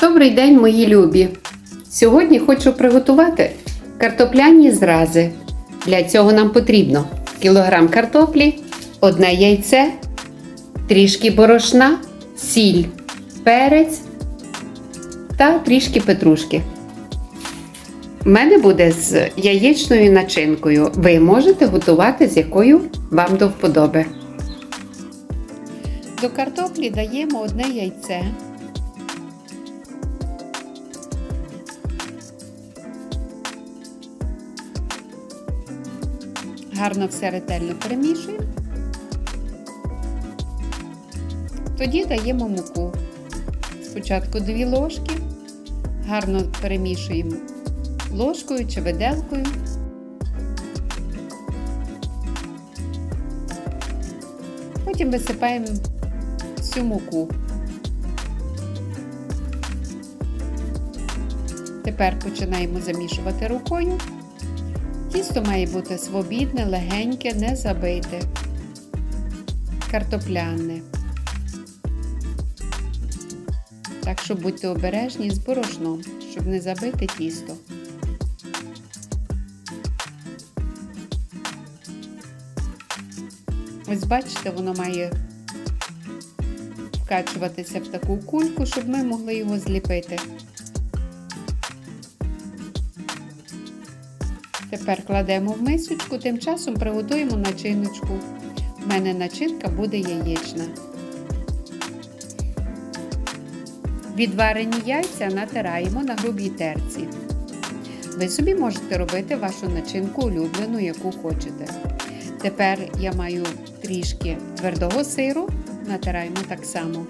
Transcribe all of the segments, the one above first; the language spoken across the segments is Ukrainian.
Добрий день, мої любі! Сьогодні хочу приготувати картопляні зрази. Для цього нам потрібно кілограм картоплі, одне яйце, трішки борошна, сіль, перець та трішки петрушки. У мене буде з яєчною начинкою. Ви можете готувати з якою вам до вподоби. До картоплі даємо одне яйце. Гарно все ретельно перемішуємо. Тоді даємо муку. Спочатку 2 ложки. Гарно перемішуємо ложкою чи виделкою. Потім висипаємо всю муку. Тепер починаємо замішувати рукою. Тісто має бути свобідне, легеньке, не забите, картопляне. Так що будьте обережні з борошном, щоб не забити тісто. Ось бачите, воно має вкачуватися в таку кульку, щоб ми могли його зліпити. Тепер кладемо в мисочку, тим часом приготуємо начиночку. У мене начинка буде яєчна. Відварені яйця натираємо на грубій терці. Ви собі можете робити вашу начинку улюблену, яку хочете. Тепер я маю трішки твердого сиру, натираємо так само.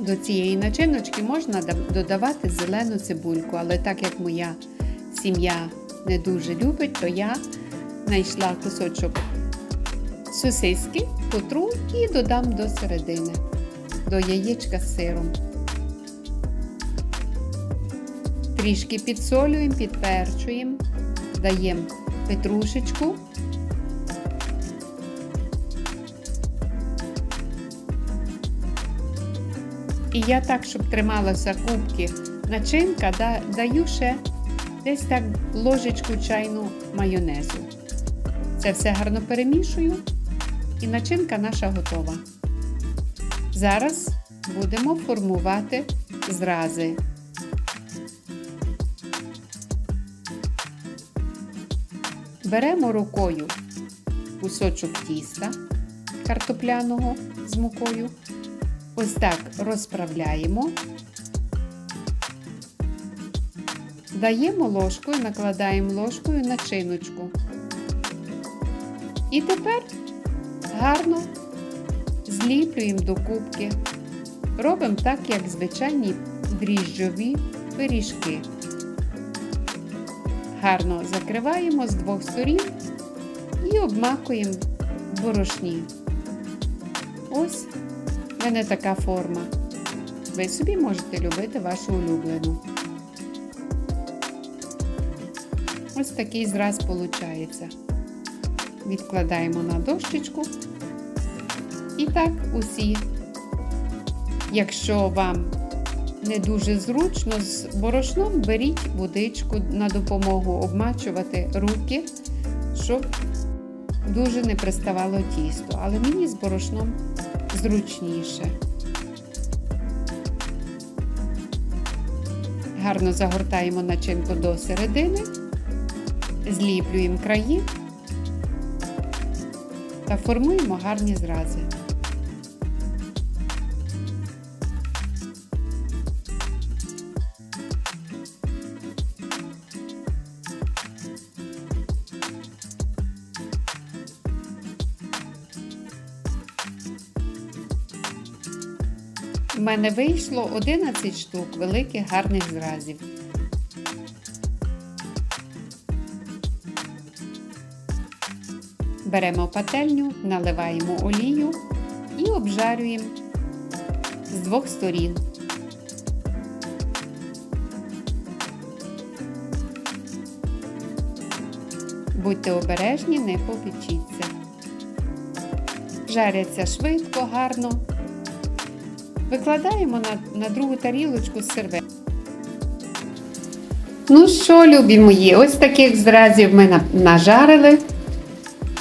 До цієї начиночки можна додавати зелену цибульку, але так як моя сім'я не дуже любить, то я знайшла кусочок сосиски, потру і додам до середини, до яєчка з сиром. Трішки підсолюємо, підперчуємо, даємо петрушечку. І я так, щоб трималася кубки начинка, даю ще десь так ложечку чайну майонезу. Це все гарно перемішую, і начинка наша готова. Зараз будемо формувати зрази. Беремо рукою кусочок тіста картопляного з мукою. Ось так розправляємо, даємо ложкою, накладаємо ложкою начиночку. І тепер гарно зліплюємо до кубки. Робимо так, як звичайні дріжджові пиріжки. Гарно закриваємо з двох сторін і обмакуємо борошні. Ось в мене така форма. Ви собі можете любити вашу улюблену. Ось такий зраз виходить. Відкладаємо на дощечку. І так усі. Якщо вам не дуже зручно з борошном, беріть водичку на допомогу обмачувати руки, щоб дуже не приставало тісто. Але мені з борошном зручніше. Гарно загортаємо начинку до середини, зліплюємо краї та формуємо гарні зрази. У мене вийшло 11 штук великих гарних зразів. Беремо пательню, наливаємо олію і обжарюємо з двох сторін. Будьте обережні, не попечіться. жаряться швидко, гарно. Викладаємо на, на другу тарілочку з серветки. Ну що, любі мої, ось таких зразів ми нажарили.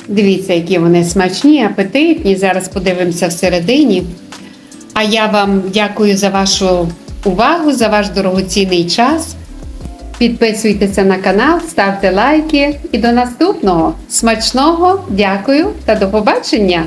Дивіться, які вони смачні, апетитні. Зараз подивимося всередині. А я вам дякую за вашу увагу, за ваш дорогоцінний час. Підписуйтеся на канал, ставте лайки і до наступного. Смачного, дякую та до побачення!